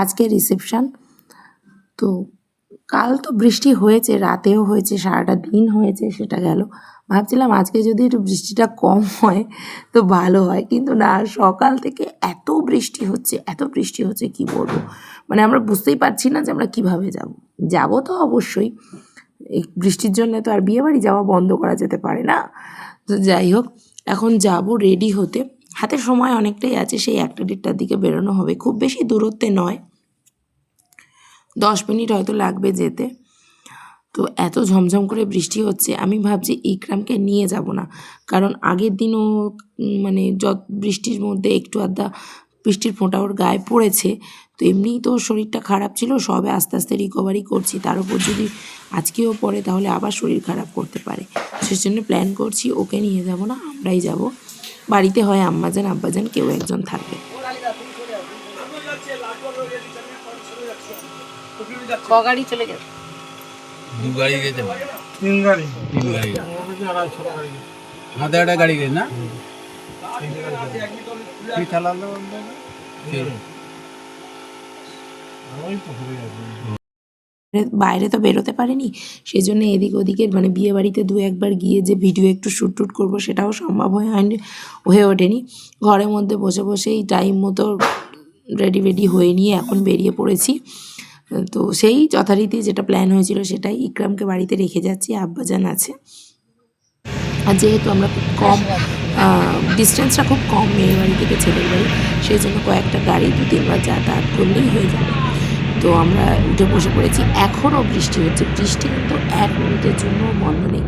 আজকে রিসেপশান তো কাল তো বৃষ্টি হয়েছে, রাতেও হয়েছে, সারাটা দিন হয়েছে, সেটা গেল। ভাবছিলাম আজকে যদি একটু বৃষ্টিটা কম হয় তো ভালো হয়। কিন্তু না, সকাল থেকে এত বৃষ্টি হচ্ছে, এত বৃষ্টি হচ্ছে, কি বলব? মানে আমরা বুঝতেই পারছি না যে আমরা কীভাবে যাব। যাব তো অবশ্যই। এই বৃষ্টির জন্য তো আর বিয়েবাড়ি যাওয়া বন্ধ করা যেতে পারে না। তো যাই হোক, এখন যাব রেডি হতে। হাতে সময় অনেকটাই আছে, সেই একটা দেড়টার দিকে বেরোনো হবে। খুব বেশি দূরত্বে নয়। দশ মিনিট হয়তো লাগবে যেতে। তো এত ঝমঝম করে বৃষ্টি হচ্ছে, আমি ভাবছি ইকরামকে নিয়ে যাব না। কারণ আগের দিনও মানে যত বৃষ্টির মধ্যে একটু আধা বৃষ্টির ফোঁটা ওর গায়ে পড়েছে, তো এমনিই তো শরীরটা খারাপ ছিল, সবে আস্তে আস্তে রিকভারি করছি। তার উপর যদি আজকেও পড়ে, তাহলে আবার শরীর খারাপ করতে পারে। সেজন্য প্ল্যান করছি, ওকে নিয়ে যাব না, আমরাই যাব। বাড়িতে হয় আম্মাজান, আব্বাজান, কেউ একজন থাকবে। ক গাড়ি চলে গেছে? দু গাড়ি গেছে তিন গাড়ি। তিন গাড়ি। একটা গাড়ি গেছে না? কি চালালো বাইরে তো বেরোতে পারিনি সেই জন্য এদিক ওদিকে মানে বিয়ে বাড়িতে দু একবার গিয়ে যে ভিডিও একটু শ্যুট টুট করব সেটাও সম্ভব হয়ে হয়নি হয়ে ওঠেনি। ঘরের মধ্যে বসে বসেই টাইম মতো রেডি রেডি হয়ে নিয়ে এখন বেরিয়ে পড়েছি। তো সেই যথারীতি যেটা প্ল্যান হয়েছিল সেটাই ইকরামকে বাড়িতে রেখে যাচ্ছি, আব্বাজান আছে। আর যেহেতু আমরা খুব কম ডিস্টেন্সটা খুব কম মেয়ের বাড়ি থেকে ছেলের বাড়ি, সেই জন্য কয়েকটা গাড়ি দু তিনবার যাতায়াত করলেই হয়ে যাবে। তো আমরা উঠে বসে পড়েছি। এখনও বৃষ্টি হচ্ছে। বৃষ্টি কিন্তু এক মিনিটের জন্য বন্ধ নেই।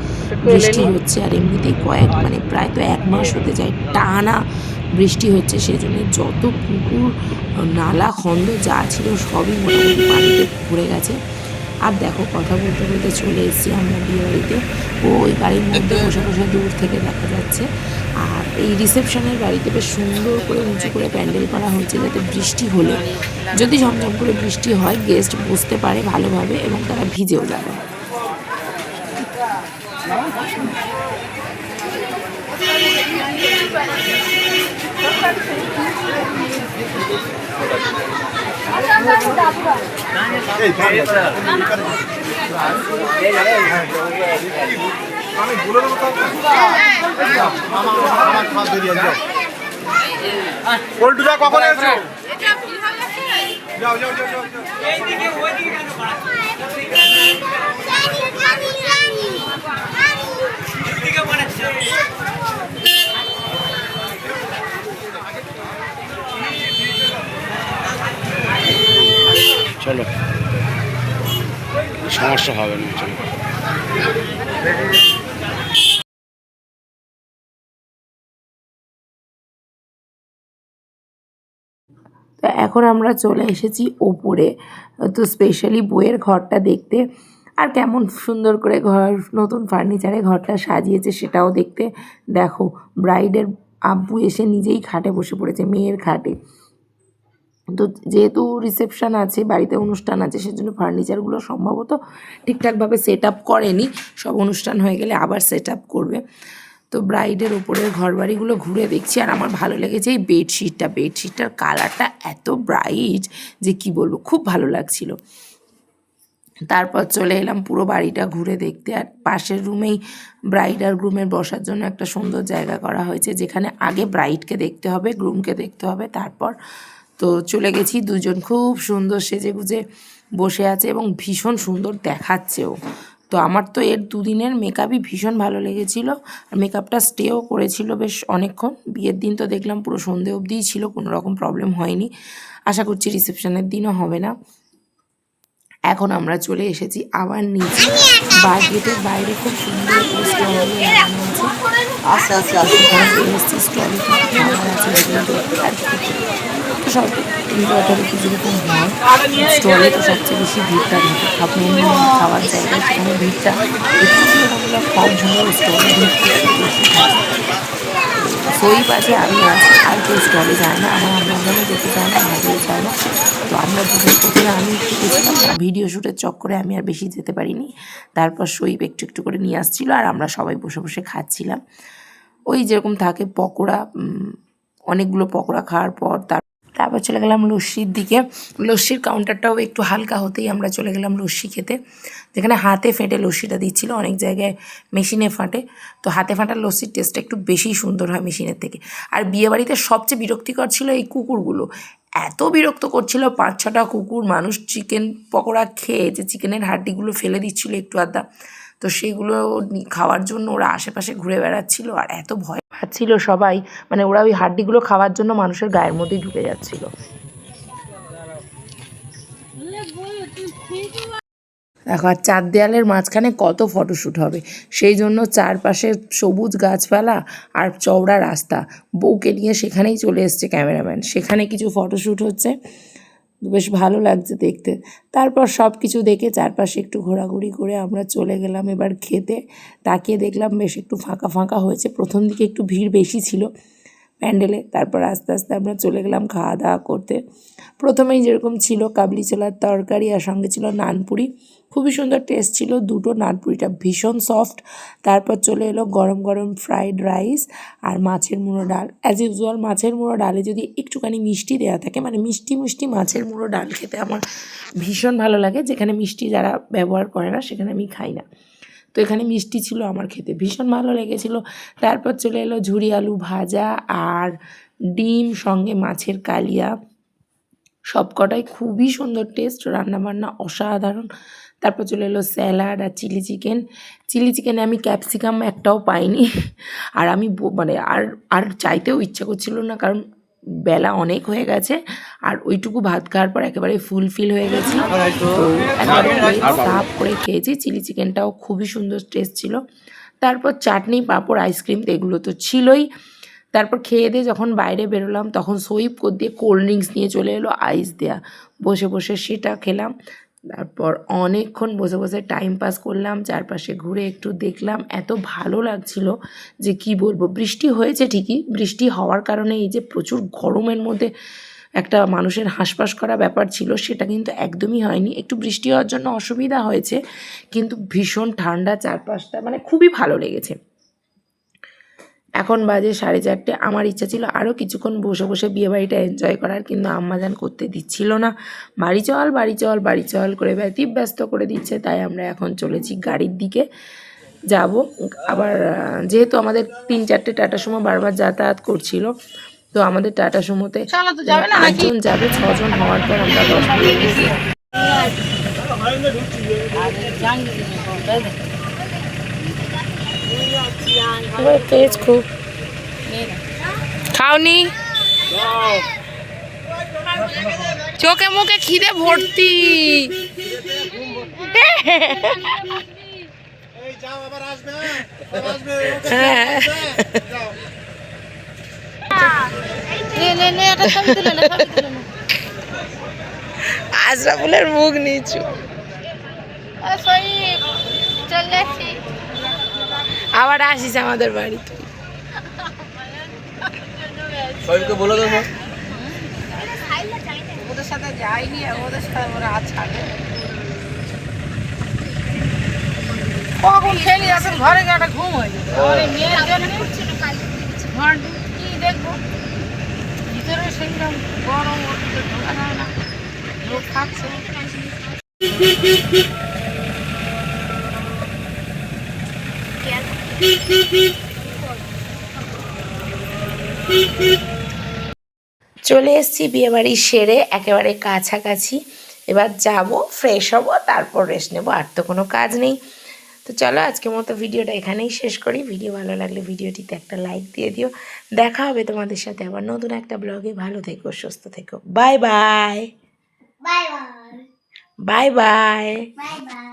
বৃষ্টি হচ্ছে আর এমনিতেই কয়েক মানে প্রায় তো এক মাস হতে যায়। টানা বৃষ্টি হচ্ছে সেই জন্য যত পুকুর নালা খন্দ যা ছিল সবই মোটামুটি পানিতে ভরে গেছে। আর দেখো কথা বলতে বলতে চলে এসেছি আমরা বিয়ে বাড়িতে ও ওই গাড়ির মধ্যে বসে বসে দূর থেকে দেখা যাচ্ছে। আর এই রিসেপশনের বাড়িতে বেশ সুন্দর করে উঁচু করে প্যান্ডেল করা হয়েছে যাতে বৃষ্টি হলে। যদি ঝমঝম করে বৃষ্টি হয় গেস্ট বসতে পারে ভালোভাবে এবং তারা ভিজেও যাবে। আমি আছে যাও কখন যাও যাও যাও যাও। চলো। সমস্যা হবে না চলো। এখন আমরা চলে এসেছি ওপরে। তো স্পেশালি বইয়ের ঘরটা দেখতে। আর কেমন সুন্দর করে ঘর, নতুন ফার্নিচারে ঘরটা সাজিয়েছে সেটাও দেখতে। দেখো ব্রাইডের আব্বু এসে নিজেই খাটে বসে পড়েছে, মেয়ের খাটে। তো যেহেতু রিসেপশান আছে, বাড়িতে অনুষ্ঠান আছে, সেজন্য ফার্নিচারগুলো সম্ভবত ঠিকঠাকভাবে সেট আপ করেনি। সব অনুষ্ঠান হয়ে গেলে আবার সেট আপ করবে। তো ব্রাইডের ওপরের ঘরবাড়িগুলো ঘুরে দেখছি আর আমার ভালো লেগেছে এই বেডশিটটা বেডশিটটার কালারটা এত ব্রাইট যে কি বলব, খুব ভালো লাগছিল। তারপর চলে এলাম পুরো বাড়িটা ঘুরে দেখতে আর পাশের রুমেই ব্রাইড আর গ্রুমের বসার জন্য একটা সুন্দর জায়গা করা হয়েছে যেখানে আগে ব্রাইডকে দেখতে হবে গ্রুমকে দেখতে হবে, তারপর তো চলে গেছি দুজন খুব সুন্দর সেজে গুজে বসে আছে এবং ভীষণ সুন্দর দেখাচ্ছেও তো আমার তো এর দুদিনের মেকআপই ভীষণ ভালো লেগেছিল আর মেকআপটা স্টেও করেছিল বেশ অনেকক্ষণ বিয়ের দিন তো দেখলাম পুরো সন্ধে অবধিই ছিল কোনো রকম প্রবলেম হয়নি আশা করছি রিসেপশনের দিনও হবে না এখন আমরা চলে এসেছি আবার নিচে বার গেটের বাইরে খুব সুন্দর আস্তে আস্তে আস্তে এসছি স্টলে খাবার আছে যেগুলো কি। সব যেরকম হয় স্টলে তো সবচেয়ে বেশি ভিড়টা থাকে আপনি খাওয়ার জায়গায় সেখানে ভিড়টা কম হলেও স্টলে ভিড়টা বেশি পাশে আমি আর কেউ স্টলে যায় না আমার আপনার যেতে চায় না ভাবেও চায় না তো আমরা দুজন প্রথমে আমি একটু গেছিলাম ভিডিও শ্যুটের চক্করে আমি আর বেশি যেতে পারিনি। তারপর সইব একটু একটু করে নিয়ে আসছিল আর আমরা সবাই বসে বসে খাচ্ছিলাম ওই যেরকম থাকে, পকোড়া অনেকগুলো পকোড়া খাওয়ার পর তার তারপর চলে গেলাম লস্যির দিকে। লস্যির কাউন্টারটাও একটু হালকা হতেই আমরা চলে গেলাম লস্যি খেতে। যেখানে হাতে ফেটে লস্যিটা দিচ্ছিল, অনেক জায়গায় মেশিনে ফাটে। তো হাতে ফাটার লস্যির টেস্টটা একটু বেশি সুন্দর হয় মেশিনের থেকে। আর বিয়েবাড়িতে সবচেয়ে বিরক্তিকর ছিল এই কুকুরগুলো। এত বিরক্ত করছিল পাঁচ ছটা কুকুর, মানুষ চিকেন পকোড়া খেয়ে যে চিকেনের হাড্ডিগুলো ফেলে দিচ্ছিল একটু আধা তো সেগুলো খাওয়ার জন্য ওরা আশেপাশে ঘুরে বেড়াচ্ছিল আর এত ভয় পাচ্ছিল সবাই। মানে ওরা ওই হাড্ডিগুলো খাওয়ার জন্য মানুষের গায়ের মধ্যেই ঢুকে যাচ্ছিল। দেখো, আর চার দেয়ালের মাঝখানে কত ফটোশ্যুট হবে। সেই জন্য চারপাশে সবুজ গাছপালা আর চওড়া রাস্তা। বউকে নিয়ে সেখানেই চলে এসছে ক্যামেরাম্যান। সেখানে কিছু ফটোশ্যুট হচ্ছে। বেশ ভালো লাগছে দেখতে। তারপর সব কিছু দেখে চারপাশে একটু ঘোরাঘুরি করে আমরা চলে গেলাম এবার খেতে। তাকিয়ে দেখলাম বেশ একটু ফাঁকা ফাঁকা হয়েছে। প্রথম দিকে একটু ভিড় বেশি ছিল। প্যান্ডেলে, তারপর আস্তে আস্তে আমরা চলে গেলাম খাওয়া দাওয়া করতে। প্রথমেই যেরকম ছিল কাবলি ছোলার তরকারি আর সঙ্গে ছিল নানপুরি। খুবই সুন্দর টেস্ট ছিল, দুটো নানপুরিটা ভীষণ সফট তারপর চলে এলো গরম গরম ফ্রাইড রাইস আর মাছের মুড়ো ডাল। অ্যাজ ইউজুয়াল মাছের মুড়ো ডালে যদি একটুখানি মিষ্টি দেওয়া থাকে মানে মিষ্টি মিষ্টি মাছের মুড়ো ডাল খেতে আমার ভীষণ ভালো লাগে। যেখানে মিষ্টি যারা ব্যবহার করে না, সেখানে আমি খাই না। তো এখানে মিষ্টি ছিল আমার খেতে। ভীষণ ভালো লেগেছিল। তারপর চলে এলো ঝুরি আলু ভাজা আর ডিম, সঙ্গে মাছের কালিয়া। সবকটাই খুবই সুন্দর টেস্ট রান্নাবান্না অসাধারণ। তারপর চলে এলো স্যালাড আর চিলি চিকেন। চিলি চিকেনে আমি ক্যাপসিকাম একটাও পাইনি। আর আমি মানে আর আর চাইতেও ইচ্ছা করছিল না, কারণ বেলা অনেক হয়ে গেছে আর ওইটুকু ভাত খাওয়ার পর একেবারে ফুল ফিল হয়ে গেছি। তো একেবারে সাফ করে খেয়েছি চিলি চিকেনটাও খুবই সুন্দর টেস্ট ছিল। তারপর চাটনি পাঁপড় আইসক্রিম তো এগুলো তো ছিলই। তারপর খেয়ে দিয়ে যখন বাইরে বেরোলাম তখন সইপ করে দিয়ে কোল্ড ড্রিঙ্কস নিয়ে চলে এলো আইস দেয়া। বসে বসে সেটা খেলাম। তারপর অনেকক্ষণ বসে বসে টাইম পাস করলাম, চারপাশে ঘুরে একটু দেখলাম, এত ভালো লাগছিল যে কি বলব, বৃষ্টি হয়েছে ঠিকই, বৃষ্টি হওয়ার কারণে এই যে প্রচুর গরমের মধ্যে একটা মানুষের হাঁসফাঁস করা ব্যাপার ছিল, সেটা কিন্তু একদমই হয়নি। একটু বৃষ্টি হওয়ার জন্য অসুবিধা হয়েছে, কিন্তু ভীষণ ঠান্ডা চারপাশটা মানে খুবই ভালো লেগেছে। এখন বাজে সাড়ে চারটে। আমার ইচ্ছা ছিল আরও কিছুক্ষণ বসে বসে বিয়েবাড়িটা এনজয় করার কিন্তু আম্মাজান করতে দিচ্ছিল না। বাড়ি চল বাড়ি চল বাড়ি চল করে ব্যতীব ব্যস্ত করে দিচ্ছে তাই আমরা এখন চলেছি গাড়ির দিকে। যাব। আবার যেহেতু আমাদের তিন চারটে টাটা সুমো বারবার যাতায়াত করছিল তো আমাদের টাটা সুমোতে আটজন যাবে ছজন হওয়ার পর আমরা দশ মিনিট খুব। খাওনি? চোখে মুখে খিদে ভর্তি। আশরাফুলের মুখ নিচু। আবার আসিস আমাদের বাড়িতে। সবাইকে বলে দেবো। ওদের সাথে যাইনি ওদের সাথে ওরা ছাড়বে কখন খেলি আসেন ঘরে গিয়ে একটা ঘুম হয়ে যাবে। আমার এই মেয়ের জন্য ঘর কি দেখব। ভিতরে গরম ওর ঢোকা যায় না। লোক থাকছে। চলে এসেছি বিয়েবাড়ি সেরে একেবারে কাছাকাছি। এবার যাব ফ্রেশ হব তারপর রেস্ট নেব আর তো কোনো কাজ নেই। তো চলো আজকের মতো ভিডিওটা এখানেই শেষ করি। ভিডিও ভালো লাগলে ভিডিওটিতে একটা লাইক দিয়ে দিও। দেখা হবে তোমাদের সাথে আবার নতুন একটা ব্লগে ভালো থেকো সুস্থ থেকো। Bye bye. Bye bye Bye bye.